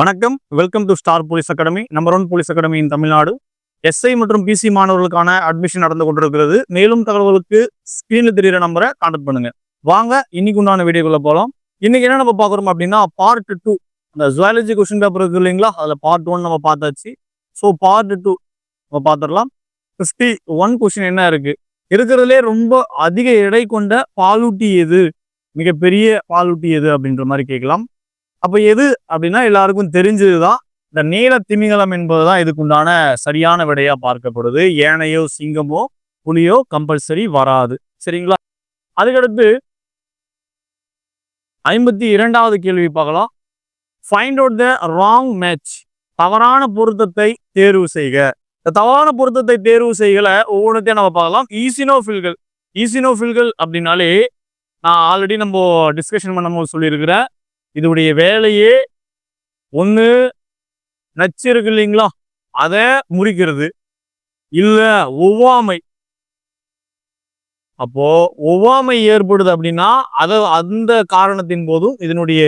வணக்கம். Welcome to star police academy number one police academy in Tamil Nadu. SI மற்றும் PC மாணவர்களுக்கான admission நடந்து கொண்டிருக்கிறது. மேலும் தகவல்களுக்கு ஸ்கிரீன்ல தெரிகிற நம்பரை கான்டாக்ட் பண்ணுங்க. வாங்க இன்னைக்கு உண்டான வீடியோக்குள்ள போகலாம் இன்னைக்கு என்ன நம்ம பார்க்குறோம் அப்படின்னா பார்ட் டூ அந்த ஜுவாலஜி கொஸ்டின் பேப்பர் இருக்கு இல்லைங்களா? அதில் பார்ட் ஒன் நம்ம பார்த்தாச்சு. ஸோ பார்ட் டூ நம்ம பார்த்துடலாம். ஃபிஃப்டி ஒன் கொஸ்டின் என்ன இருக்கு? இருக்கிறதுலே ரொம்ப அதிக எடை கொண்ட பாலூட்டி எது? மிகப்பெரிய பாலூட்டி எது அப்படின்ற மாதிரி கேட்கலாம். அப்போ எது அப்படின்னா எல்லாருக்கும் தெரிஞ்சதுதான். இந்த நீல திமிங்கலம் என்பதுதான் இதுக்குண்டான சரியான விடையா பார்க்கப்படுது. ஏனையோ சிங்கமோ புலியோ கம்பல்சரி வராது. சரிங்களா? அதுக்கடுத்து ஐம்பத்தி இரண்டாவது கேள்வி பார்க்கலாம். Find out the wrong match தவறான பொருத்தத்தை தேர்வு செய்க. இந்த தவறான பொருத்தத்தை தேர்வு செய்கல ஒவ்வொன்றத்தையும் நம்ம பார்க்கலாம். ஈசினோஃபில்கள் ஈசினோஃபில்கள் அப்படின்னாலே நான் ஆல்ரெடி நம்ம டிஸ்கஷன் பண்ணும்போது சொல்லியிருக்கிறேன் இதோடைய வேலையே ஒன்று நச்சு இருக்கு இல்லைங்களா? அதை முறிக்கிறது. இல்ல ஒவ்வாமை. அப்போ ஒவ்வாமை ஏற்படுது அப்படின்னா அத அந்த காரணத்தின் போதும் இதனுடைய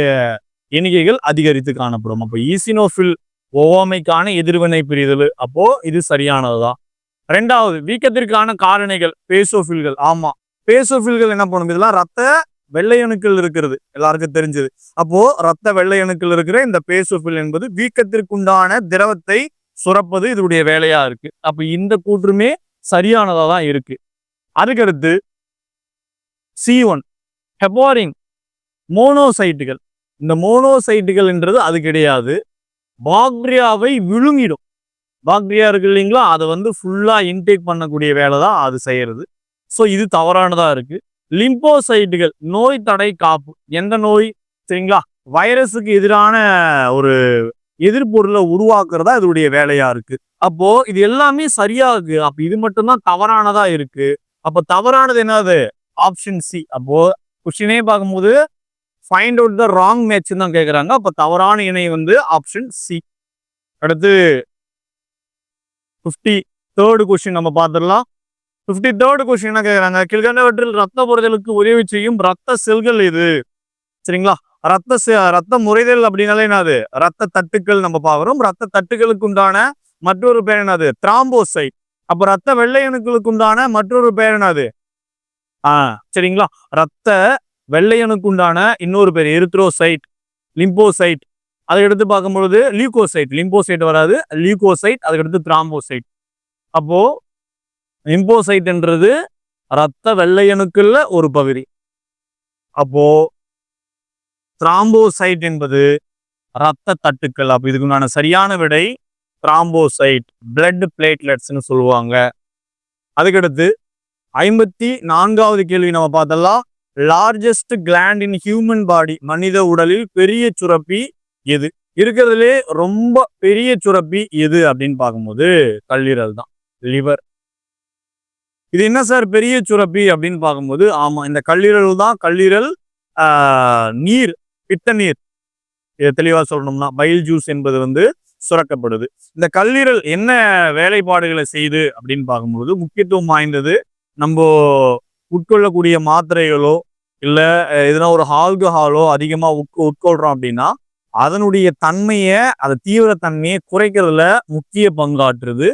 எண்ணிக்கைகள் அதிகரித்து காணப்படும். அப்போ ஈசினோஃபில் ஒவ்வாமைக்கான எதிர்வினை பிரிதல். அப்போ இது சரியானதுதான். ரெண்டாவது வீக்கத்திற்கான காரணிகள் பேசோஃபில்கள். ஆமா பேசோஃபில்கள் என்ன பண்ணும்? இதெல்லாம் ரத்த வெள்ளை அணுக்கள் இருக்கிறது. எல்லாருக்கும் தெரிஞ்சது. அப்போ ரத்த வெள்ளை அணுக்கள் இருக்கிற இந்த பேசோஃபில் என்பது வீக்கத்திற்குண்டான திரவத்தை சுரப்பது இதனுடைய வேலையா இருக்கு. அப்ப இந்த கூற்றுமே சரியானதா தான் இருக்கு. அதுக்கடுத்து சி ஒன் ஹெபாரிங் மோனோசைட்டுகள் இந்த மோனோசைட்டுகள் என்றது அது கிடையாது. பாக்டீரியாவை விழுங்கிடும். பாக்டீரியா இருக்கு இல்லைங்களா? அதை வந்து ஃபுல்லா இன்டேக் பண்ணக்கூடிய வேலை தான் அது செய்யறது. ஸோ இது தவறானதா இருக்கு. லிம்போசைட்டுகள் நோய் தடை காப்பு. எந்த நோய்? சரிங்களா? வைரஸுக்கு எதிரான ஒரு எதிர்ப்பொருளை உருவாக்குறதா இதனுடைய வேலையா இருக்கு. அப்போ இது எல்லாமே சரியா இருக்கு. அப்ப இது மட்டும்தான் தவறானதா இருக்கு. அப்ப தவறானது என்னது? ஆப்ஷன் சி அப்போ கொஸ்டினே பார்க்கும்போது find out the wrong match தான் கேட்குறாங்க அப்ப தவறான இணை வந்து ஆப்ஷன் சி அடுத்து ஃபிஃப்டி தேர்டு கொஸ்டின் நம்ம பார்த்துடலாம். ஃபிஃப்டி தேர்டு கொஸ்டின் என்ன கேட்குறாங்க கீழ்கண்டவற்றில் ரத்த புரிதலுக்கு உதவி செய்யும் ரத்த செல்கள் இது சரிங்களா? ரத்த செ- ரத்த முறைதல் அப்படின்னாலே என்னது? ரத்த தட்டுக்கள் நம்ம பார்க்குறோம். ரத்த தட்டுகளுக்கு உண்டான மற்றொரு பேர் என்னது? திராம்போசைட் அப்போ ரத்த வெள்ளை உண்டான மற்றொரு பேர் என்னது? ஆ சரிங்களா? ரத்த வெள்ளை உண்டான இன்னொரு பேர் எரித்ரோசைட் லிம்போசைட் அதை எடுத்து பார்க்கும்பொழுது லியூகோசைட் லிம்போசைட் வராது. லியூகோசைட் அதுக்கடுத்து திராம்போசைட் அப்போது லிம்போசைட்ன்றது ரத்த வெள்ளையணுக்குள்ள ஒரு பகுதி. அப்போ திராம்போசைட் என்பது ரத்த தட்டுக்கள். அப்போ இதுக்குண்டான சரியான விடை திராம்போசைட் பிளட் பிளேட்லெட்ஸ்னு சொல்லுவாங்க. அதுக்கடுத்து ஐம்பத்தி நான்காவது கேள்வி நம்ம பார்த்தலாம் largest gland in human body மனித உடலில் பெரிய சுரப்பி எது? இருக்கிறதுலே ரொம்ப பெரிய சுரப்பி எது? அப்படின்னு பார்க்கும்போது கல்லீரல் தான். லிவர் இது என்ன சார் பெரிய சுரப்பி அப்படின்னு பார்க்கும்போது ஆமா இந்த கல்லீரல் தான் கல்லீரல் நீர் பித்த நீர். இதை தெளிவா சொல்லணும்னா பயில் ஜூஸ் என்பது வந்து சுரக்கப்படுது. இந்த கல்லீரல் என்ன வேலைப்பாடுகளை செய்யுது அப்படின்னு பார்க்கும்போது முக்கியத்துவம் வாய்ந்தது நம்ம உட்கொள்ளக்கூடிய மாத்திரைகளோ இல்லை எதுனா எதனா ஒரு ஆல்கஹாலோ அதிகமாக உட்கொ உட்கொள்றோம் அப்படின்னா அதனுடைய தன்மையை அதை தீவிரத்தன்மையை குறைக்கிறதுல முக்கிய பங்காற்றுது.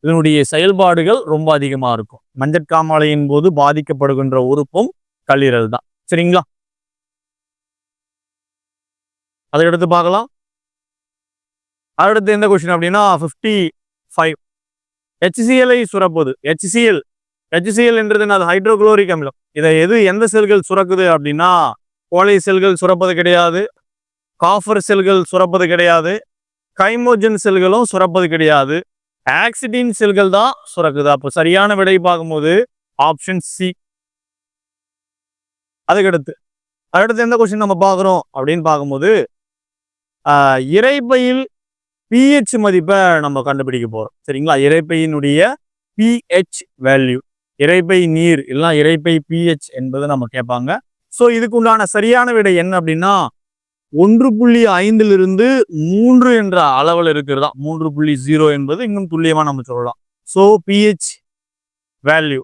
இதனுடைய செயல்பாடுகள் ரொம்ப அதிகமாக இருக்கும். மஞ்சட்காமாலையின் போது பாதிக்கப்படுகின்ற உறுப்பும் கல்லீரல் தான். சரிங்களா? அதை எடுத்து பார்க்கலாம். அடுத்து எந்த கொஸ்டின் அப்படின்னா ஃபிஃப்டி ஃபைவ் ஹெச்சிஎல்ஐ சுரப்பது. ஹெச்சிஎல் ஹெச்சிஎல் என்றது அது ஹைட்ரோகுளோரிக் அமிலம். இதை எது எந்த செல்கள் சுரக்குது அப்படின்னா கோழை செல்கள் சுரப்பது கிடையாது. காஃபர் செல்கள் சுரப்பது கிடையாது. கைமோஜன் செல்களும் சுரப்பது கிடையாது. ஆக்சிடின் செல்கள் தான் சுரக்குது. அப்போ சரியான விடை பார்க்கும்போது ஆப்ஷன் சி அதுக்கடுத்து அடுத்து எந்த கொஸ்டின் நம்ம பார்க்குறோம்? அப்படின்னு பார்க்கும்போது இறைப்பையில் பிஹெச் மதிப்பை நம்ம கண்டுபிடிக்க போகிறோம் சரிங்களா? இறைப்பையினுடைய பிஹெச் வேல்யூ இறைப்பை நீர் இல்லைனா இறைப்பை பிஹெச் என்பது நம்ம கேட்பாங்க. ஸோ இதுக்கு உண்டான சரியான விடை என்ன அப்படின்னா ஒன்று புள்ளி ஐந்திலிருந்து மூன்று என்ற அளவில் இருக்கிறதா? மூன்று புள்ளி ஜீரோ என்பது இன்னும் துல்லியமாக நம்ம சொல்லலாம். ஸோ பிஹெச் வேல்யூ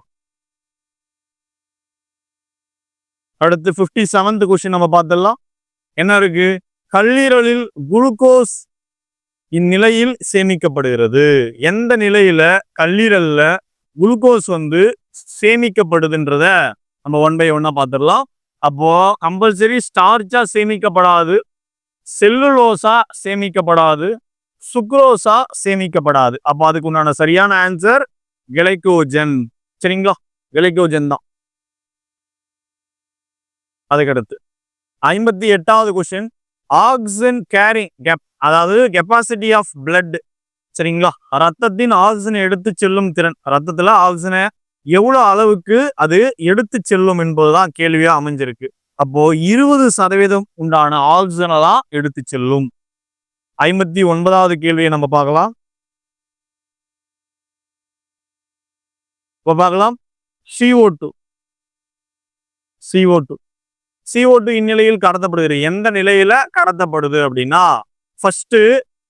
அடுத்து ஃபிஃப்டி செவன்த் கொஸ்டின் நம்ம பார்த்துடலாம். என்ன இருக்கு? கல்லீரலில் குளுக்கோஸ் இந்நிலையில் சேமிக்கப்படுகிறது. எந்த நிலையில கல்லீரல்ல குளுக்கோஸ் வந்து சேமிக்கப்படுதுன்றத நம்ம ஒன் பை ஒன்னா பார்த்துடலாம். அப்போ கம்பல்சரி ஸ்டார்ச்சா சேமிக்கப்படாது செல்லுலோஸா சேமிக்கப்படாது சுக்ரோஸா சேமிக்கப்படாது. அப்போ அதுக்கு உண்டான சரியான ஆன்சர் கிளைக்கோஜன் சரிங்களா? கிளைக்கோஜன் தான். அதுக்கடுத்து ஐம்பத்தி எட்டாவது கொஸ்டின் ஆக்சிஜன் கேரிங் கெப் அதாவது கெப்பாசிட்டி ஆஃப் பிளட் சரிங்களா? ரத்தத்தின் ஆக்சிஜனை எடுத்து செல்லும் திறன். ரத்தத்துல ஆக்சிஜனை எவ்வளோ அளவுக்கு அது எடுத்து செல்லும் என்பதுதான் கேள்வியா அமைஞ்சிருக்கு. அப்போ இருபது சதவீதம் உண்டான ஆக்சிஜனை தான் எடுத்து செல்லும். ஐம்பத்தி ஒன்பதாவது கேள்வியை நம்ம பார்க்கலாம். இப்போ பார்க்கலாம். CO two CO two CO two இந்நிலையில் கடத்தப்படுகிறது. எந்த நிலையில கடத்தப்படுது அப்படின்னா first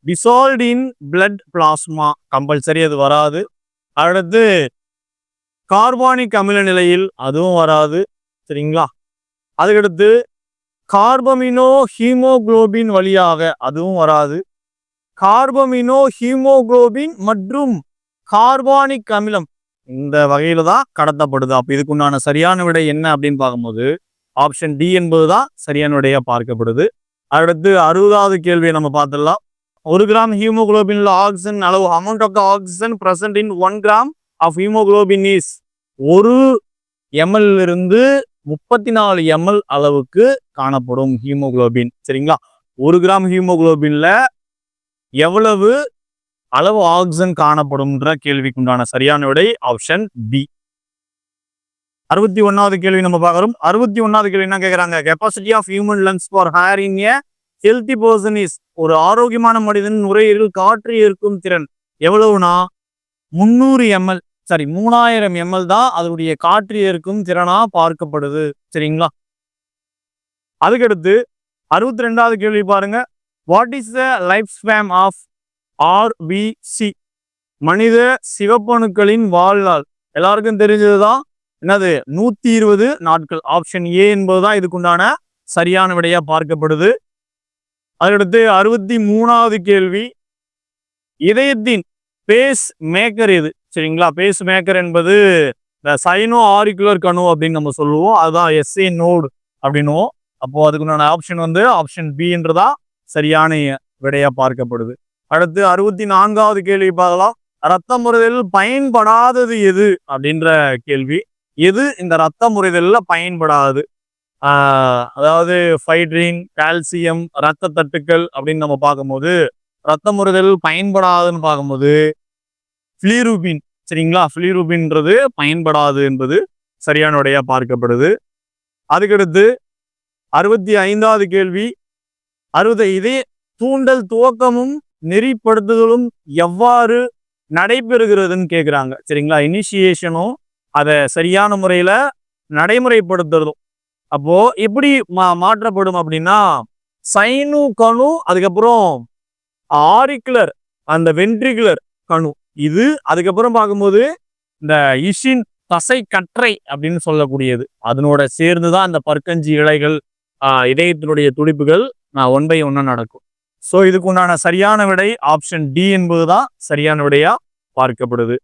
dissolved in blood plasma compulsory அது வராது. அடுத்து கார்பானிக் அமில நிலையில் அதுவும் வராது சரிங்களா? அதுக்கடுத்து கார்பமினோ ஹீமோகுளோபின் வழியாக அதுவும் வராது. கார்பமினோ ஹீமோகுளோபின் மற்றும் கார்பானிக் அமிலம் இந்த வகையில தான் கடத்தப்படுது. அப்போ இதுக்குண்டான சரியான விடை என்ன அப்படின்னு பார்க்கும்போது ஆப்ஷன் டி என்பது தான் சரியான விடையா பார்க்கப்படுது. அடுத்து அறுபதாவது கேள்வியை நம்ம பார்த்துடலாம். ஒரு கிராம் ஹீமோகுளோபின்ல ஆக்சிஜன் அளவு amount of the oxygen present in one gram of haemoglobin is ஒரு எம்எல் இருந்து முப்பத்தி நாலு எம்எல் அளவுக்கு காணப்படும் ஹீமோகுளோபின் சரிங்களா? ஒரு கிராம் ஹீமோகுளோபின்ல எவ்வளவு அளவு ஆக்சிஜன் காணப்படும்ன்ற கேள்விக்குண்டான சரியான விடை ஆப்ஷன் பி அறுபத்தி ஒன்னாவது கேள்வி நம்ம பார்க்குறோம். அறுபத்தி ஒன்னாவது கேள்வி என்ன கேட்குறாங்க capacity of human lungs for air in a healthy person is ஒரு ஆரோக்கியமான மனிதன் நுரையீரல் காற்று இருக்கும் திறன் எவ்வளவுனா? முந்நூறு எம்எல் சாரி மூணாயிரம் எம்எல் தான் அதனுடைய காற்று ஏற்கும் திறனா பார்க்கப்படுது. சரிங்களா? அதுக்கடுத்து அறுபத்தி ரெண்டாவது கேள்வி பாருங்க. What is the life span of RBC மனித சிவப்பணுக்களின் வாழ்நாள். எல்லாருக்கும் தெரிஞ்சதுதான். என்னது? நூத்தி இருபது நாட்கள். ஆப்ஷன் ஏ என்பதுதான் இதுக்குண்டான சரியான விடையா பார்க்கப்படுது. அதுக்கடுத்து அறுபத்தி மூணாவது கேள்வி. இதயத்தின் பேஸ் மேக்கர் எது? சரிங்களா? பேஸ் மேக்கர் என்பது இந்த சைனோ ஆரிக்குலர் கணு அப்படின்னு நம்ம சொல்லுவோம். அதுதான் எஸ்ஏ நோடு அப்படின்னுவோம். அப்போது அதுக்குண்டான ஆப்ஷன் வந்து ஆப்ஷன் பின்றதா சரியான விடையாக பார்க்கப்படுது. அடுத்து அறுபத்தி நான்காவது கேள்வி பார்க்கலாம். ரத்த முறைதலில் பயன்படாதது எது அப்படின்ற கேள்வி. எது இந்த ரத்த முறைதலில் பயன்படாது? அதாவது ஃபைட்ரின் கால்சியம் ரத்த தட்டுக்கள் அப்படின்னு நம்ம பார்க்கும்போது ரத்த முறைதல் பயன்படாதுன்னு பார்க்கும்போது ஃபிலிரூபின் சரிங்களா? ஃபிலிரூபின்றது பயன்படாது என்பது சரியான பார்க்கப்படுது. அதுக்கடுத்து அறுபத்தி ஐந்தாவது கேள்வி. அறுபது இதே தூண்டல் துவக்கமும் நெறிப்படுத்துதலும் எவ்வாறு நடைபெறுகிறதுன்னு கேட்குறாங்க சரிங்களா? இனிஷியேஷனும் அதை சரியான முறையில் நடைமுறைப்படுத்துறதும். அப்போது எப்படி மா மாற்றப்படும் அப்படின்னா சைனு கணு அதுக்கப்புறம் ஆரிக்குலர் அந்த வென்ட்ரிகுலர் கணு இது அதுக்கப்புறம் பார்க்கும்போது இந்த இஷின் தசை கற்றை அப்படின்னு சொல்லக்கூடியது. அதனோட சேர்ந்து தான் அந்த பற்கஞ்சி இலைகள் ஆஹ் இதயத்தினுடைய துடிப்புகள் நான் ஒன் பை ஒன்னா நடக்கும். ஸோ இதுக்கு உண்டான சரியான விடை ஆப்ஷன் டி என்பதுதான் சரியான விடையா பார்க்கப்படுது.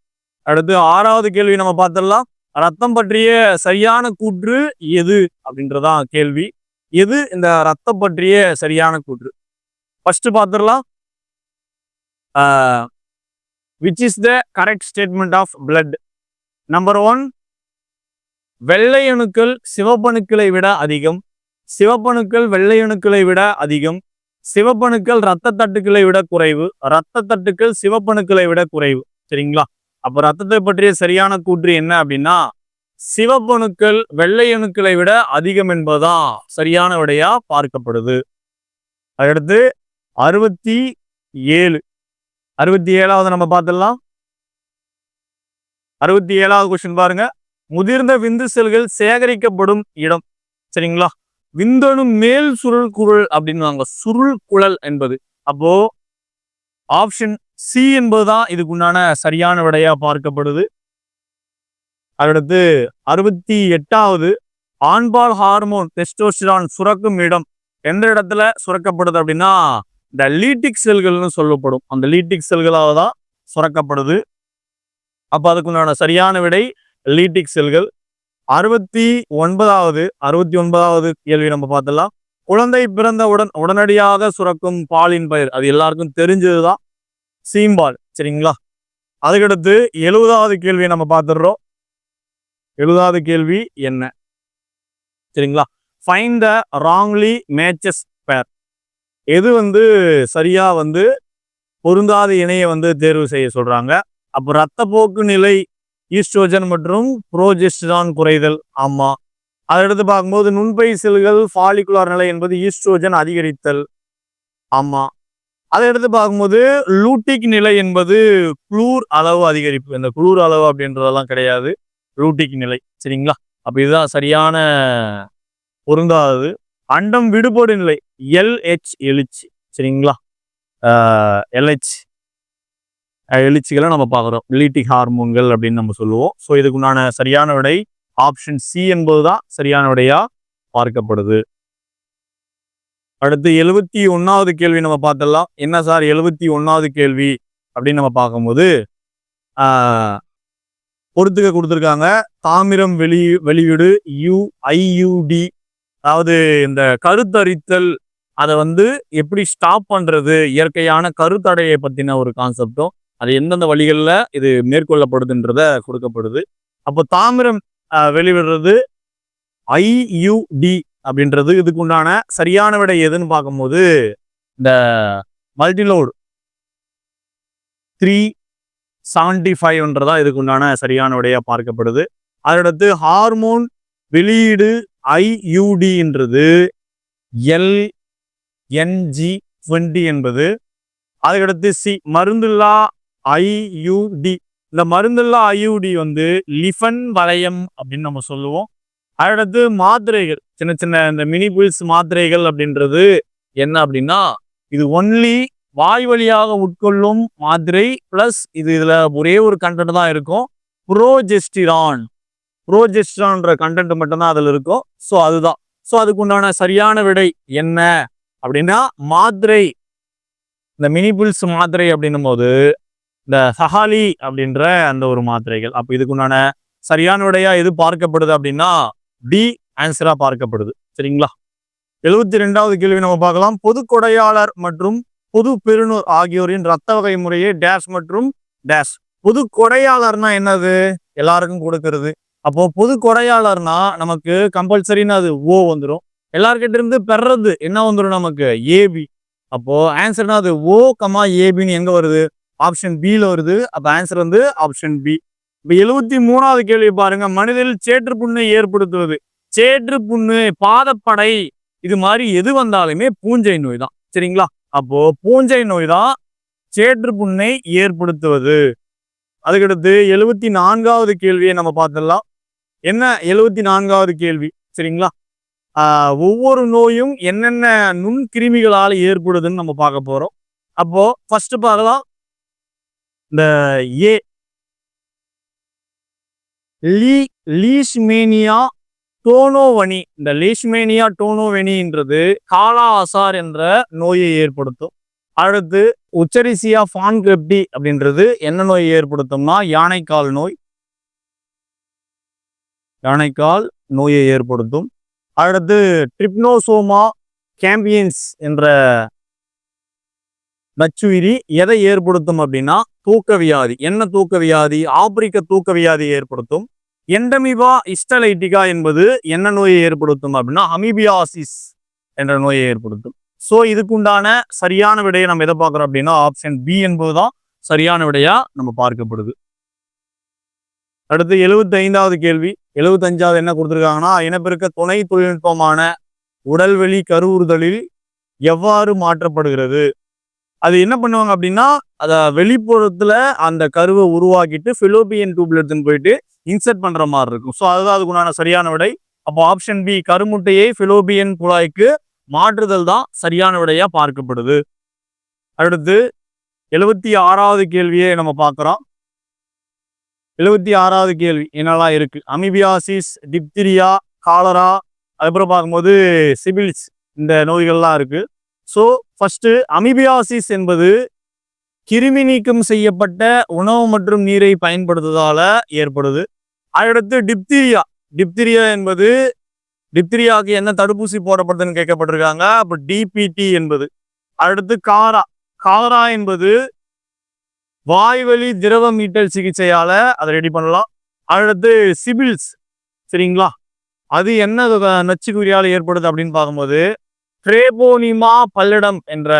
அடுத்து ஆறாவது கேள்வி நம்ம பார்த்துடலாம். ரத்தம் பற்றிய சரியான கூற்று எது அப்படின்றதான் கேள்வி. எது இந்த ரத்தம் பற்றிய சரியான கூற்று? ஃபர்ஸ்ட் பார்த்துடலாம். Which is the correct statement of blood number one வெள்ளையணுக்கள் சிவப்பணுக்களை விட அதிகம். சிவப்பணுக்கள் வெள்ளையணுக்களை விட அதிகம். சிவப்பணுக்கள் ரத்த தட்டுக்களை விட குறைவு. ரத்த தட்டுக்கள் சிவப்பணுக்களை விட குறைவு. சரிங்களா? அப்போ ரத்தத்தை பற்றிய சரியான கூற்று என்ன அப்படின்னா சிவப்பணுக்கள் வெள்ளை அணுக்களை விட அதிகம் என்பதுதான் சரியான விடையா பார்க்கப்படுது. அடுத்து அறுபத்தி ஏழு. அறுபத்தி ஏழாவது நம்ம பார்த்துடலாம். அறுபத்தி ஏழாவது கொஸ்டின் பாருங்க. முதிர்ந்த விந்து செல்கள் சேகரிக்கப்படும் இடம். சரிங்களா? விந்தணு மேல் சுருள் குழல் அப்படின்னுவாங்க. சுருள் குழல் என்பது. அப்போ ஆப்ஷன் சி என்பதுதான் இதுக்குண்டான சரியான விடையா பார்க்கப்படுது. அடுத்து அறுபத்தி எட்டாவது. ஆண்பால் ஹார்மோன் டெஸ்டோஸ்டிரான் சுரக்கும் இடம். எந்த இடத்துல சுரக்கப்படுது அப்படின்னா இந்த லீட்டிக் செல்கள்னு சொல்லப்படும். அந்த லீட்டிக் செல்களாக தான் சுரக்கப்படுது. அப்போ அதுக்குண்டான சரியான விடை லீட்டிக் செல்கள் அறுபத்தி ஒன்பதாவது அறுபத்தி ஒன்பதாவது கேள்வி நம்ம பார்த்தலாம் குழந்தை பிறந்தவுடன் உடனடியாக சுரக்கும் பாலின் பயிர். அது எல்லாருக்கும் தெரிஞ்சது தான் சீம்பால் சரிங்களா? அதுக்கடுத்து எழுபதாவது கேள்வியை நம்ம பார்த்துடுறோம். எழுபதாவது கேள்வி என்ன? சரிங்களா? ஃபைன் த ராங்லி மேட்சஸ் எது வந்து சரியா வந்து பொருந்தாத இணையை வந்து தேர்வு செய்ய சொல்றாங்க. அப்போ ரத்தப்போக்கு நிலை ஈஸ்ட்ரோஜன் மற்றும் புரோஜெஸ்டான் குறைதல் ஆமாம் அதை எடுத்து பார்க்கும்போது நுண்பை செல்கள் ஃபாலிகுலார் நிலை என்பது ஈஸ்ட்ரோஜன் அதிகரித்தல் ஆமாம் அதை எடுத்து பார்க்கும்போது லூட்டிக் நிலை என்பது குளூர் அளவு அதிகரிப்பு. இந்த குளூர் அளவு அப்படின்றதெல்லாம் கிடையாது. லூட்டிக் நிலை சரிங்களா? அப்போ இதுதான் சரியான பொருந்தாதது. அண்டம் விடுபடு நிலை. எல்ஹெச் எழுச்சி. சரிங்களா? எல்ஹெச் எழுச்சிகளை நம்ம பார்க்குறோம். லீட்டிக் ஹார்மோன்கள் அப்படின்னு நம்ம சொல்லுவோம். ஸோ இதுக்குண்டான சரியான விடை ஆப்ஷன் சி என்பது தான் சரியான விடையா பார்க்கப்படுது. அடுத்து எழுபத்தி ஒன்றாவது கேள்வி நம்ம பார்த்தலாம் என்ன சார் எழுபத்தி ஒன்றாவது கேள்வி? அப்படின்னு நம்ம பார்க்கும்போது பொறுத்துக்க கொடுத்துருக்காங்க. தாமிரம் வெளி வெளியீடு யூஐயூடி அதாவது இந்த கருத்தரித்தல் அதை வந்து எப்படி ஸ்டாப் பண்ணுறது இயற்கையான கருத்தடையை பற்றின ஒரு கான்செப்டும் அது எந்தெந்த வழிகளில் இது மேற்கொள்ளப்படுதுன்றத கொடுக்கப்படுது. அப்போ தாமிரம் வெளிவிடுறது ஐயுடி அப்படின்றது. இதுக்கு உண்டான சரியான விடை எதுன்னு பார்க்கும்போது இந்த மல்டிலோடு த்ரீ செவன்டி ஃபைவ்ன்றதான் இதுக்கு உண்டான சரியான விடையாக பார்க்கப்படுது. அதடுத்து ஹார்மோன் வெளியீடு ஐயூடின்றது எல் என்ஜி டுவெண்ட்டி என்பது அதுக்கடுத்து சி மருந்துல்லா ஐயூடி இந்த மருந்துல்லா ஐயூடி வந்து லிஃபன் வளையம் அப்படின்னு நம்ம சொல்லுவோம். அடுத்து மாத்திரைகள் சின்ன சின்ன இந்த மினி பில்ஸ் மாத்திரைகள் அப்படின்றது என்ன அப்படின்னா இது ஒன்லி வாய் வழியாக உட்கொள்ளும் மாத்திரை பிளஸ் இது இதுல ஒரே ஒரு கண்டென்ட் தான் இருக்கும். புரோஜெஸ்டிரான் ப்ரோஜெஸ்ட்ரான்ற கண்டென்ட் மட்டும்தான் அதில் இருக்கும். ஸோ அதுதான். ஸோ அதுக்கு உண்டான சரியான விடை என்ன? அப்படின்னா மாத்திரை இந்த மினிபிள்ஸ் மாத்திரை அப்படின்னும் போது இந்த சஹாலி அப்படின்ற அந்த ஒரு மாத்திரைகள். அப்போ இதுக்குண்டான சரியான விடையா எது பார்க்கப்படுது அப்படின்னா டி ஆன்சரா பார்க்கப்படுது. சரிங்களா? எழுபத்தி ரெண்டாவது கேள்வி நம்ம பார்க்கலாம். பொது கொடையாளர் மற்றும் பொது பெருநூர் ஆகியோரின் ரத்த வகை முறையே டேஷ் மற்றும் டேஷ் பொது கொடையாளர்னா என்னது? எல்லாருக்கும் கொடுக்கறது. அப்போ பொது கொடையாளர்னா நமக்கு கம்பல்சரின்னு அது ஓ வந்துடும் எல்லார்கிட்ட இருந்து பெறது என்ன வந்துடும் நமக்கு? ஏபி அப்போ ஆன்சர்னா அது ஓ கமா ஏபின்னு எங்க வருது? ஆப்ஷன் பியில் வருது. அப்ப ஆன்சர் வந்து ஆப்ஷன் பி இப்ப எழுபத்தி மூணாவது கேள்வி பாருங்க. மனிதில் சேற்று புண்ணை ஏற்படுத்துவது. சேற்று புண்ணு பாதப்படை இது மாதிரி எது வந்தாலுமே பூஞ்சை நோய் தான். சரிங்களா? அப்போ பூஞ்சை நோய் தான் சேற்று புண்ணை ஏற்படுத்துவது. அதுக்கடுத்து எழுபத்தி நான்காவது கேள்வியை நம்ம பார்த்துடலாம். என்ன? எழுபத்தி நான்காவது கேள்வி. சரிங்களா? ஆஹ் ஒவ்வொரு நோயும் என்னென்ன நுண்கிருமிகளால் ஏற்படுதுன்னு நம்ம பார்க்க போறோம். அப்போ ஃபர்ஸ்ட் பார்க்கலாம். இந்த ஏ. லீ லீஷ்மேனியா டோனோவனி. இந்த லீஷ்மேனியா டோனோவெனின்றது காலா அசார் என்ற நோயை ஏற்படுத்தும். அடுத்து உச்சரிசியா ஃபான்கிரெப்டி அப்படின்றது என்ன நோயை ஏற்படுத்தும்னா யானைக்கால் நோய் யானைக்கால் நோயை ஏற்படுத்தும். அடுத்து ட்ரிப்னோசோமா கேம்பியன்ஸ் என்ற நச்சுயிரி எதை ஏற்படுத்தும் அப்படின்னா தூக்க வியாதி என்ன தூக்க வியாதி ஆப்பிரிக்க தூக்க வியாதி ஏற்படுத்தும். எண்டமிபா இஸ்டலைட்டிகா என்பது என்ன நோயை ஏற்படுத்தும் அப்படின்னா அமீபியாசிஸ் என்ற நோயை ஏற்படுத்தும். ஸோ இதுக்குண்டான சரியான விடையை நம்ம எதை பார்க்குறோம் அப்படின்னா ஆப்ஷன் பி என்பதுதான் சரியான விடையா நம்ம பார்க்கப்படுது. அடுத்து எழுபத்தி ஐந்தாவது கேள்வி. எழுபத்தஞ்சாவது என்ன கொடுத்துருக்காங்கன்னா இனப்பெருக்க துணை தொழில்நுட்பமான உடல்வெளி கருவுறுதலில் எவ்வாறு மாற்றப்படுகிறது? அது என்ன பண்ணுவாங்க அப்படின்னா அதை வெளிப்புறத்துல அந்த கருவை உருவாக்கிட்டு ஃபிலோபியன் டியூப்ல எடுத்துன்னு போயிட்டு இன்சர்ட் பண்ற மாதிரி இருக்கும். ஸோ அதுதான் அதுக்குண்டான சரியான விடை. அப்போ ஆப்ஷன் பி கருமுட்டையை ஃபிலோபியன் குழாய்க்கு மாற்றுதல் தான் சரியான விடையா பார்க்கப்படுது. அடுத்து எழுபத்தி ஆறாவது கேள்வியை நம்ம பார்க்குறோம். எழுபத்தி ஆறாவது கேள்வி என்னெல்லாம் இருக்கு? அமிபியாசிஸ் டிப்திரியா காலரா அதுக்கப்புறம் பார்க்கும்போது சிபில்ஸ் இந்த நோய்கள்லாம் இருக்கு. ஸோ ஃபஸ்ட்டு அமிபியாசிஸ் என்பது கிருமி நீக்கம் செய்யப்பட்ட உணவு மற்றும் நீரை பயன்படுத்துவதால் ஏற்படுது. அடுத்து டிப்திரியா. டிப்திரியா என்பது டிப்திரியாவுக்கு என்ன தடுப்பூசி போடப்படுதுன்னு கேட்கப்பட்டிருக்காங்க. அப்போ டிபிடி என்பது. அடுத்து காரா. காரா என்பது வாய்வழி திரவ மீட்டல் சிகிச்சையால் அதை ரெடி பண்ணலாம். அடுத்து சிபில்ஸ் சரிங்களா? அது என்ன வ- ஏற்படுது அப்படின்னு பார்க்கும்போது ட்ரேபோனிமா பல்லடம் என்ற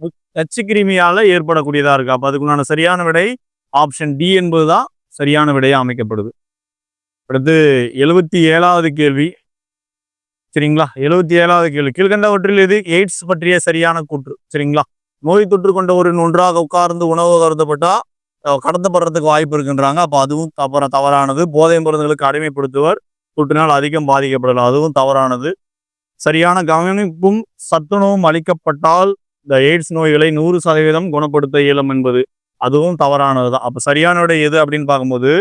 மு- ஏற்படக்கூடியதாக ஏற்படக்கூடியதா இருக்கு. அப்போ அதுக்குண்டான சரியான விடை ஆப்ஷன் டி என்பது தான் சரியான விடையாக அமைக்கப்படுது. அடுத்து எழுபத்தி ஏழாவது கேள்வி. சரிங்களா? எழுபத்தி ஏழாவது கேள்வி. கீழ்கண்டவற்றில் இது எய்ட்ஸ் பற்றிய சரியான கூற்று சரிங்களா? நோய் தொற்று கொண்டவரின் ஒன்றாக உட்கார்ந்து உணவு கருதப்பட்டா கடத்தப்படுறதுக்கு வாய்ப்பு இருக்குன்றாங்க. அப்போ அதுவும் அப்புறம் தவறானது. போதை மருந்துகளுக்கு அடிமைப்படுத்துவர். தொற்றினால் அதிகம் பாதிக்கப்படலாம். அதுவும் தவறானது. சரியான கவனிப்பும் சத்துணவும் அளிக்கப்பட்டால் இந்த எய்ட்ஸ் நோய்களை நூறு சதவீதம் குணப்படுத்த இயலும் என்பது அதுவும் தவறானதுதான். அப்போ சரியான விட எது அப்படின்னு பார்க்கும்போது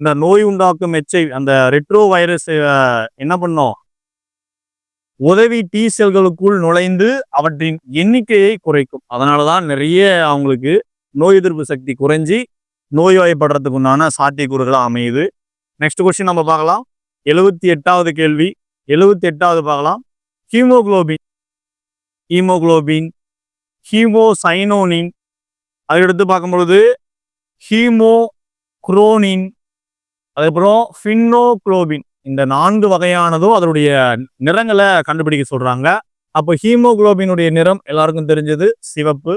இந்த நோய் உண்டாக்கும் எச்சை அந்த ரெட்ரோ வைரஸ் என்ன பண்ணோம்? உதவி டி செல்களுக்குள் நுழைந்து அவற்றின் எண்ணிக்கையை குறைக்கும். அதனாலதான் நிறைய அவங்களுக்கு நோய் எதிர்ப்பு சக்தி குறைஞ்சி நோய்வாய்ப்படுறதுக்கு உண்டான சாத்தியக்கூறுகளாக அமையுது. நெக்ஸ்ட் கொஸ்டின் நம்ம பார்க்கலாம். எழுபத்தி எட்டாவது கேள்வி. எழுபத்தி எட்டாவது பார்க்கலாம். ஹீமோகுளோபின் ஹீமோகுளோபின் ஹீமோசைனோனின். அதுக்கடுத்து பார்க்கும்பொழுது ஹீமோ குரோனின் அதுக்கப்புறம் ஃபின்னோகுளோபின். இந்த நான்கு வகையானதும் அதனுடைய நிறங்களை கண்டுபிடிக்க சொல்றாங்க. அப்போ ஹீமோகுளோபினுடைய நிறம் எல்லாருக்கும் தெரிஞ்சது சிவப்பு.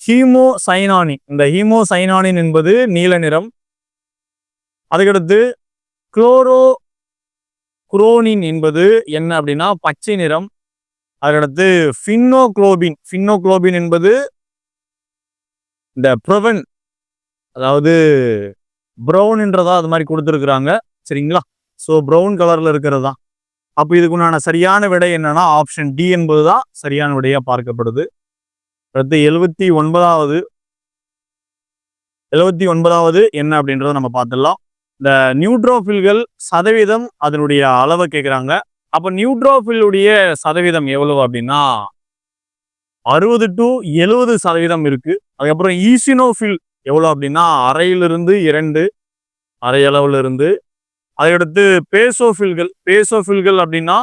ஹீமோசைனானின் இந்த ஹீமோசைனானின் என்பது நீல நிறம். அதுக்கடுத்து குளோரோ குரோனின் என்பது என்ன அப்படின்னா பச்சை நிறம். அதுக்கடுத்து ஃபின்னோக்ளோபின் ஃபின்னோக்ளோபின் என்பது இந்த ப்ரொவன் அதாவது ப்ரௌன்ன்றதா அது மாதிரி கொடுத்துருக்குறாங்க. சரிங்களா? ஸோ ப்ரௌன் கலரில் இருக்கிறது தான் அப்போ இதுக்குண்டான சரியான விடை என்னன்னா ஆப்ஷன் டி என்பது தான் சரியான விடையாக பார்க்கப்படுது. அடுத்து எழுபத்தி ஒன்பதாவது எழுபத்தி ஒன்பதாவது என்ன அப்படின்றத நம்ம பார்த்துடலாம். இந்த நியூட்ரோஃபில்கள் சதவீதம் அதனுடைய அளவை கேட்குறாங்க அப்போ நியூட்ரோஃபிலுடைய சதவீதம் எவ்வளவு அப்படின்னா அறுபது டு எழுபது சதவீதம் இருக்குது அதுக்கப்புறம் ஈசினோஃபில் எவ்வளோ அப்படின்னா அறையிலிருந்து இரண்டு அரை அளவுல இருந்து அதையடுத்து பேசோஃபில்கள் பேசோஃபில்கள் அப்படின்னா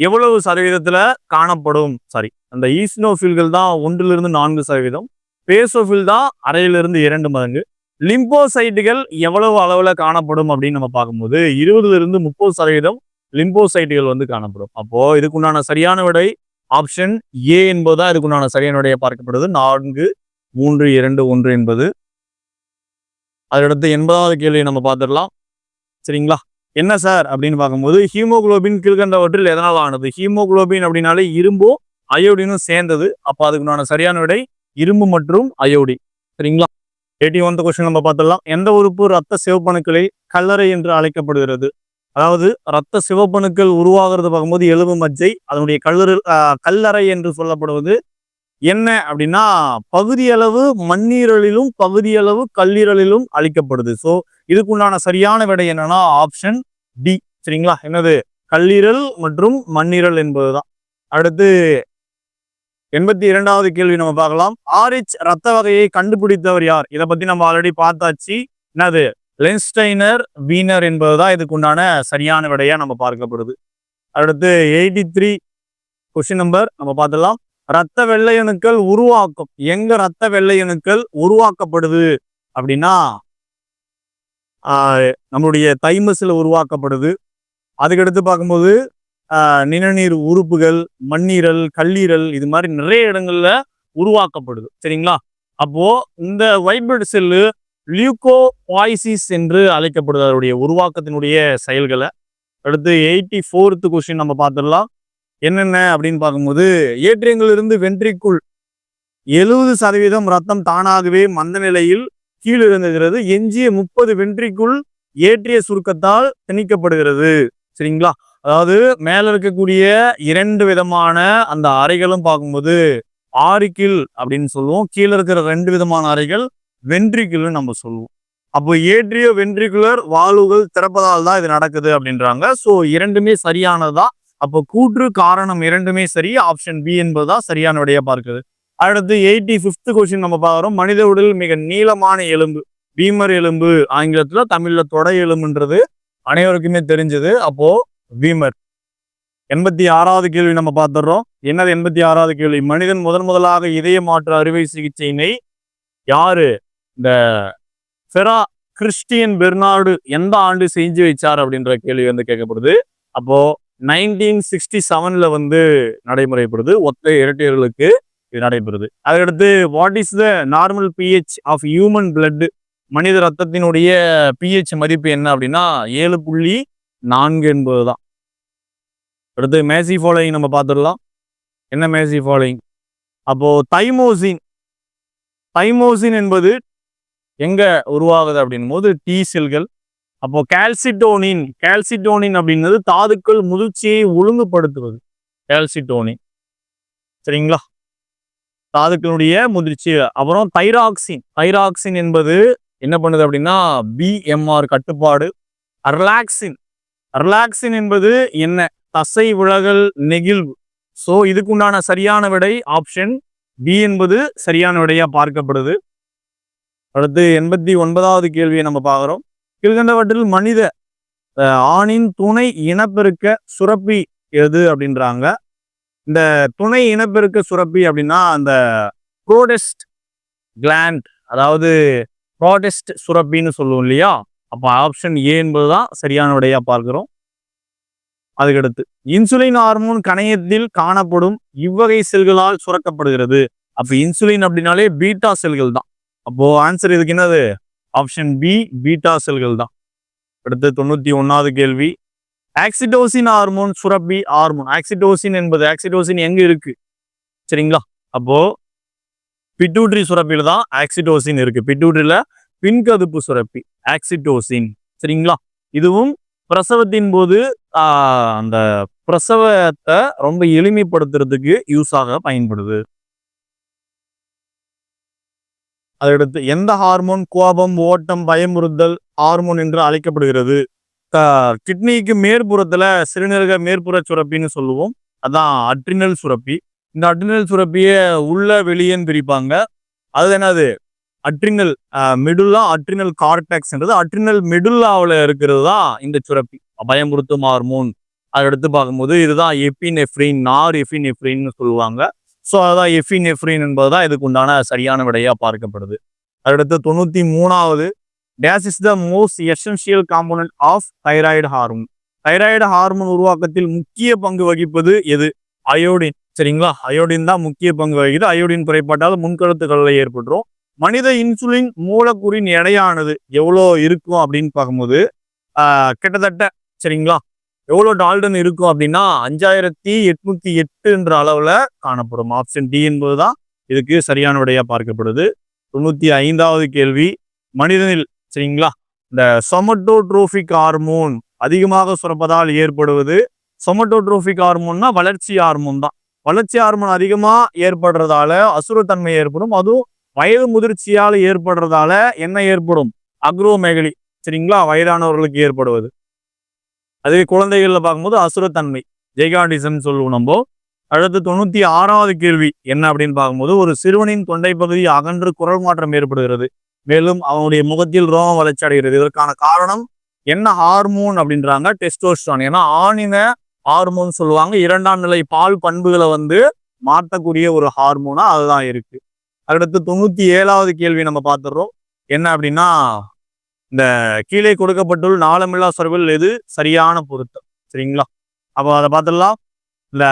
எவ்வளவு சதவீதத்தில் காணப்படும்? சாரி அந்த ஈஸ்னோஃபில்கள் தான் ஒன்றிலிருந்து நான்கு சதவீதம். பேசோஃபில் தான் அறையிலிருந்து இரண்டு மடங்கு. லிம்போசைட்டுகள் எவ்வளவு அளவில் காணப்படும் அப்படின்னு நம்ம பார்க்கும்போது இருபதுலேருந்து முப்பது சதவீதம் லிம்போசைட்டுகள் வந்து காணப்படும். அப்போது இதுக்குண்டான சரியான விடை ஆப்ஷன் ஏ என்பதுதான் இதுக்குண்டான சரியான விடையை பார்க்கப்படுது. நான்கு மூன்று இரண்டு ஒன்று என்பது. அதையடுத்து எண்பதாவது கேள்வியை நம்ம பார்த்துடலாம். சரிங்களா? என்ன சார்? அப்படின்னு பார்க்கும்போது ஹீமோகுளோபின் கீழ்கண்டவற்றில் எதனால் ஆனது ஹீமோகுளோபின் அப்படின்னாலே இரும்பும் அயோடினும் சேர்ந்தது. அப்போ அதுக்குண்டான சரியான விடை இரும்பு மற்றும் அயோடி. சரிங்களா? எயிட்டி ஒன் கொஸ்டின் நம்ம பார்த்துடலாம். எந்த உறுப்பு ரத்த சிவப்பணுக்களை கல்லறை என்று அழைக்கப்படுகிறது? அதாவது ரத்த சிவப்பணுக்கள் உருவாகிறது பார்க்கும்போது எலும்பு மஜ்ஜை அதனுடைய கல்லறை கல்லறை என்று சொல்லப்படுவது என்ன அப்படின்னா பகுதியளவு மண்ணீரலிலும் பகுதியளவு கல்லீரலிலும் அளிக்கப்படுது ஸோ இதுக்குண்டான சரியான விடை என்னன்னா ஆப்ஷன் டி சரிங்களா? என்னது? கல்லீரல் மற்றும் மண்ணீரல் என்பதுதான். அடுத்து எண்பத்தி இரண்டாவது கேள்வி நம்ம பார்க்கலாம். ஆர்ஹெச் ரத்த வகையை கண்டுபிடித்தவர் யார்? இதை பத்தி நம்ம ஆல்ரெடி பார்த்தாச்சு. என்னது? லென்ஸ்டைனர் வீனர் என்பதுதான் இதுக்குண்டான சரியான விடையா நம்ம பார்க்கப்படுது. அடுத்து எயிட்டி த்ரீ கொஸ்டின் நம்பர் நம்ம பார்த்துடலாம். ரத்த வெள்ளையணுக்கள் உருவாக்கம். எங்க இரத்த வெள்ளையணுக்கள் உருவாக்கப்படுது? அப்படின்னா நம்மளுடைய தைமஸில் உருவாக்கப்படுது. அதுக்கடுத்து பார்க்கும்போது நிணநீர் உறுப்புகள் மண்ணீரல் கல்லீரல் இது மாதிரி நிறைய இடங்கள்ல உருவாக்கப்படுது. சரிங்களா? அப்போ இந்த வைப்ரட் செல்லு லியூகோ பாய்சிஸ் என்று அழைக்கப்படுது. அதனுடைய உருவாக்கத்தினுடைய செயல்களை. அடுத்து எயிட்டி ஃபோர்த்து கொஸ்டின் நம்ம பார்த்துடலாம். என்னென்ன அப்படின்னு பார்க்கும்போது ஏற்றியங்களிலிருந்து வென்ட்ரிக்குள் எழுபது சதவீதம் ரத்தம் தானாகவே மந்த நிலையில் கீழிறங்குகிறது. எஞ்சிய முப்பது வென்ட்ரிக்குள் ஏற்றிய சுருக்கத்தால் திணிக்கப்படுகிறது. சரிங்களா? அதாவது மேல இருக்கக்கூடிய இரண்டு விதமான அந்த அறைகளும் பார்க்கும்போது ஆரிக்கிள் அப்படின்னு சொல்லுவோம். கீழே இருக்கிற ரெண்டு விதமான அறைகள் வென்ட்ரிக்கிள்னு நம்ம சொல்லுவோம். அப்போ ஏற்றிய வென்ட்ரிகுலர் வால்வுகள் திறப்பதால் தான் இது நடக்குது அப்படின்றாங்க. ஸோ இரண்டுமே சரியானதா அப்போ கூற்று காரணம் இரண்டுமே சரி ஆப்ஷன் பி என்பதுதான் சரியான விடையா பார்க்குது. அடுத்து எயிட்டி ஃபிஃப்த் கொஸ்டின் நம்ம பார்க்குறோம் மனித உடல் மிக நீளமான எலும்பு பீமர் எலும்பு ஆங்கிலத்துல தமிழ்ல தொடை எலும்புன்றது அனைவருக்குமே தெரிஞ்சது. அப்போ பீமர். எண்பத்தி ஆறாவது கேள்வி நம்ம பார்த்துடுறோம். என்னது எண்பத்தி ஆறாவது கேள்வி? மனிதன் முதன் முதலாக இதய மாற்று அறுவை சிகிச்சையினை யாரு? இந்த ஃபெரா கிறிஸ்டியன் பெர்னார்டு எந்த ஆண்டு செஞ்சு வச்சார் அப்படின்ற கேள்வி வந்து கேட்கப்படுது. அப்போ நைன்டீன் சிக்ஸ்டி செவனில் வந்து நடைமுறைப்படுது. ஒத்த இரட்டையர்களுக்கு இது நடைபெறுது. அதுக்கடுத்து what is the normal pH of human blood மனித ரத்தத்தினுடைய பிஹெச் மதிப்பு என்ன அப்படின்னா ஏழு புள்ளி நான்கு என்பதுதான். அடுத்து மேசி ஃபாலோயிங் நம்ம பார்த்துடலாம். என்ன மேசி ஃபாலோயிங் அப்போது தைமோசின் தைமோசின் என்பது எங்கே உருவாகுது அப்படின் போது டி செல்கள் அப்போ கால்சிட்டோனின் கால்சிட்டோனின் அப்படின்றது தாதுக்கள் முதிர்ச்சியை ஒழுங்குபடுத்துவது. கால்சிட்டோனின். சரிங்களா? தாதுக்களுடைய முதிர்ச்சி. அப்புறம் தைராக்சின். தைராக்சின் என்பது என்ன பண்ணுது அப்படின்னா பிஎம்ஆர் கட்டுப்பாடு. அர்லாக்சின். அர்லாக்சின் என்பது என்ன? தசை விலகல் நெகிழ்வு. ஸோ இதுக்குண்டான சரியான விடை ஆப்ஷன் பி என்பது சரியான விடையாக பார்க்கப்படுது. அடுத்து எண்பத்தி ஒன்பதாவது கேள்வியை நம்ம பார்க்குறோம். கீழ்கண்டவற்றில் மனித ஆணின் துணை இனப்பெருக்க சுரப்பி எது அப்படின்றாங்க. இந்த துணை இனப்பெருக்க சுரப்பி அப்படின்னா அந்த ப்ரோடெஸ்ட் கிளாண்ட் அதாவது ப்ரோடெஸ்ட் சுரப்பின்னு சொல்லுவோம் இல்லையா? அப்போ ஆப்ஷன் ஏ என்பதுதான் சரியான விடையாக பார்க்குறோம். அதுக்கடுத்து இன்சுலின் ஹார்மோன் கணையத்தில் காணப்படும் இவ்வகை செல்களால் சுரக்கப்படுகிறது. அப்போ இன்சுலின் அப்படின்னாலே பீட்டா செல்கள் தான் அப்போது ஆன்சர் இதுக்கு என்னது? ஆப்ஷன் பி பீட்டா செல்கள் தான் அடுத்து தொண்ணூத்தி ஒன்னாவது கேள்வி. ஆக்சிடோசின் ஹார்மோன் சுரப்பி ஹார்மோன். ஆக்சிடோசின் என்பது ஆக்சிடோசின் எங்க இருக்கு? சரிங்களா? அப்போ பிட்டூட்ரி சுரப்பில தான் ஆக்சிடோசின் இருக்கு. பிட்டூட்ரியில பின்கதுப்பு சுரப்பி ஆக்சிடோசின். சரிங்களா? இதுவும் பிரசவத்தின் போது அந்த பிரசவத்தை ரொம்ப எளிமைப்படுத்துறதுக்கு யூஸாக பயன்படுது. அதடுத்து எந்த ஹார்மோன் கோபம் ஓட்டம் பயமுறுத்தல் ஹார்மோன் என்று அழைக்கப்படுகிறது? கிட்னிக்கு மேற்புறத்துல சிறுநீரக மேற்புற சுரப்பின்னு சொல்லுவோம். அதான் அட்ரினல் சுரப்பி. இந்த அட்ரினல் சுரப்பியை உள்ள வெளியேன்னு பிரிப்பாங்க. அது என்னது? அட்ரினல் மிடுல்லா அட்ரினல் கார்டெக்ஸ்ன்றது அட்ரினல் மிடுல்லாவில் இருக்கிறது தான் இந்த சுரப்பி. பயமுறுத்தும் ஹார்மோன் எடுத்து பார்க்கும்போது இதுதான் எஃபினெஃப்ரின் நார் எஃபின் எஃப்ரின்னு சொல்லுவாங்க. ஸோ அதான் எஃபினெஃப்ரின் என்பது தான் இதுக்கு உண்டான சரியான விடையாக பார்க்கப்படுது. அடுத்து தொண்ணூற்றி மூணாவது. This is the most essential component of thyroid hormone thyroid hormone உருவாக்கத்தில் முக்கிய பங்கு வகிப்பது எது? அயோடின் சரிங்களா? அயோடின் தான் முக்கிய பங்கு வகிக்குது. அயோடின் குறைபாட்டால் முன்கருத்துக்களில் ஏற்பட்டுரும் மனித இன்சுலின் மூலக்கூறின் எடையானது எவ்வளோ இருக்கும் அப்படின்னு பார்க்கும்போது கிட்டத்தட்ட சரிங்களா? எவ்வளோ டால்டன் இருக்கும் அப்படின்னா அஞ்சாயிரத்தி எட்நூத்தி எட்டுன்ற அளவில் காணப்படும். ஆப்ஷன் டி என்பது தான் இதுக்கு சரியான விடையாக பார்க்கப்படுது. தொண்ணூற்றி ஐந்தாவது கேள்வி மனிதனில் சரிங்களா? இந்த சொமட்டோட்ரோஃபிக் ஹார்மோன் அதிகமாக சுரப்பதால் ஏற்படுவது சொமட்டோட்ரோஃபிக் ஹார்மோன்னா வளர்ச்சி ஹார்மோன் தான். வளர்ச்சி ஹார்மோன் அதிகமாக ஏற்படுறதால அசுரத்தன்மை ஏற்படும். அதுவும் வயது முதிர்ச்சியால் ஏற்படுறதால என்ன ஏற்படும்? அக்ரோமேகலி சரிங்களா? வயதானவர்களுக்கு ஏற்படுவது. அதே குழந்தைகளில் பார்க்கும்போது அசுரத்தன்மை ஜெய்காண்டிசம் சொல்லுவோம் நம்ம. அடுத்து தொண்ணூற்றி ஆறாவது கேள்வி என்ன அப்படின்னு பார்க்கும்போது ஒரு சிறுவனின் தொண்டை பகுதி அகன்று குரல் மாற்றம் ஏற்படுகிறது. மேலும் அவனுடைய முகத்தில் ரோமம் வளர்ச்சி அடைகிறது. இதற்கான காரணம் என்ன ஹார்மோன் அப்படின்றாங்க டெஸ்டோஸ்டான் ஏன்னா ஆணின ஹார்மோன் சொல்லுவாங்க. இரண்டாம் நிலை பால் பண்புகளை வந்து மாற்றக்கூடிய ஒரு ஹார்மோனா அதுதான் இருக்கு. அடுத்து தொண்ணூத்தி ஏழாவது கேள்வி நம்ம பார்த்துடுறோம். என்ன அப்படின்னா இந்த கீழே கொடுக்கப்பட்டுள்ள நாளமில்லா சொற்கள் எது? சரியான பொருத்தம். சரிங்களா? அப்போ அதை பார்த்துடலாம். இந்த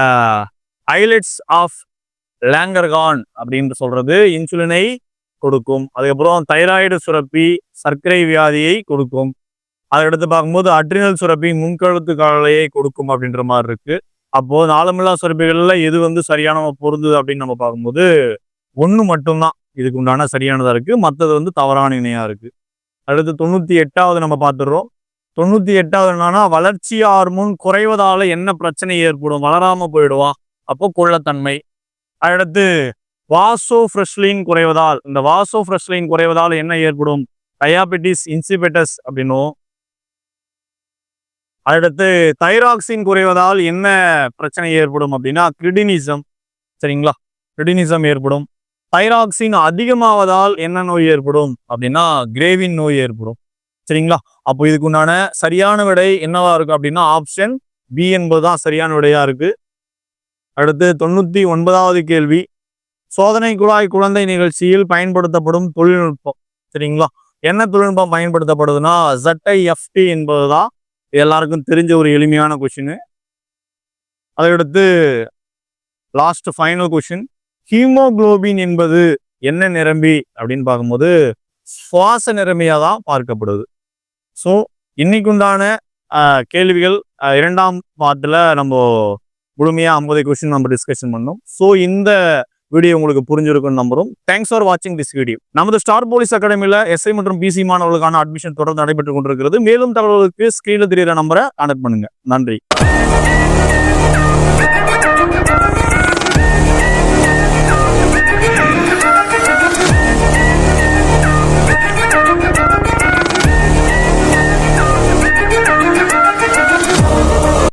ஐலட்ஸ் ஆஃப் லேங்கர்கான் அப்படின்னு சொல்றது இன்சுலினை கொடுக்கும். அதுக்கப்புறம் தைராய்டு சுரப்பி சர்க்கரை வியாதியை கொடுக்கும். அதுக்கடுத்து பார்க்கும்போது அட்ரினல் சுரப்பி முன்கழுத்து காலையை கொடுக்கும் அப்படின்ற மாதிரி இருக்கு. அப்போ நாளமில்லா சுரப்பிகள்ல எது வந்து சரியான பொருந்தது அப்படின்னு நம்ம பார்க்கும்போது ஒன்று மட்டும்தான். இதுக்கு உண்டான சரியானதாக இருக்குது மற்றது வந்து தவறான இணையாக இருக்குது அடுத்து தொண்ணூற்றி எட்டாவது நம்ம பார்த்துடுறோம். தொண்ணூற்றி எட்டாவது என்னன்னா வளர்ச்சி ஹார்மோன் குறைவதால் என்ன பிரச்சனை ஏற்படும்? வளராமல் போயிடுவான் அப்போ கொள்ளத்தன்மை. அடுத்து வாசோ ஃப்ரெஷ்லின் குறைவதால் இந்த வாசோ ஃப்ரெஷ்லின் குறைவதால் என்ன ஏற்படும்? டயாபெட்டிஸ் இன்சிபெட்டஸ் அப்படின்னும் அடுத்து தைராக்சின் குறைவதால் என்ன பிரச்சனை ஏற்படும் அப்படின்னா கிரிடினிசம். சரிங்களா? கிரிடினிசம் ஏற்படும். தைராக்சின் அதிகமாவதால் என்ன நோய் ஏற்படும்? அப்படின்னா கிரேவின் நோய் ஏற்படும். சரிங்களா? அப்போ இதுக்கு உண்டான சரியான விடை என்னவா இருக்கு அப்படின்னா ஆப்ஷன் பி என்பதுதான் சரியான விடையா இருக்கு. அடுத்து தொண்ணூத்தி ஒன்பதாவது கேள்வி. சோதனை குழாய் குழந்தை நிகழ்ச்சியில் பயன்படுத்தப்படும் தொழில்நுட்பம். சரிங்களா? என்ன தொழில்நுட்பம் பயன்படுத்தப்படுதுன்னா ZIFT என்பதுதான் எல்லாருக்கும் தெரிஞ்ச ஒரு எளிமையான கொஷின் அதையடுத்து லாஸ்ட் ஃபைனல் கொஷின் ஹீமோகுளோபின் என்பது என்ன நிரம்பி அப்படின்னு பார்க்கும்போது சுவாச நிரம்பியாக தான் பார்க்கப்படுது. ஸோ இன்னைக்குண்டான கேள்விகள் இரண்டாம் பார்ட்டில் நம்ம முழுமையாக ஐம்பது கொஸ்டின் நம்ம டிஸ்கஷன் பண்ணோம். ஸோ இந்த வீடியோ உங்களுக்கு புரிஞ்சிருக்கும்னு நம்புறோம். தேங்க்ஸ் ஃபார் வாட்சிங் திஸ் வீடியோ நமது ஸ்டார் போலீஸ் அகாடமியில் எஸ்ஐ மற்றும் பிசி மாணவர்களுக்கான அட்மிஷன் தொடர்ந்து நடைபெற்று கொண்டிருக்கிறது. மேலும் தகவல்களுக்கு ஸ்க்ரீனில் தெரியிற நம்பரை கான்டக்ட் பண்ணுங்க. நன்றி.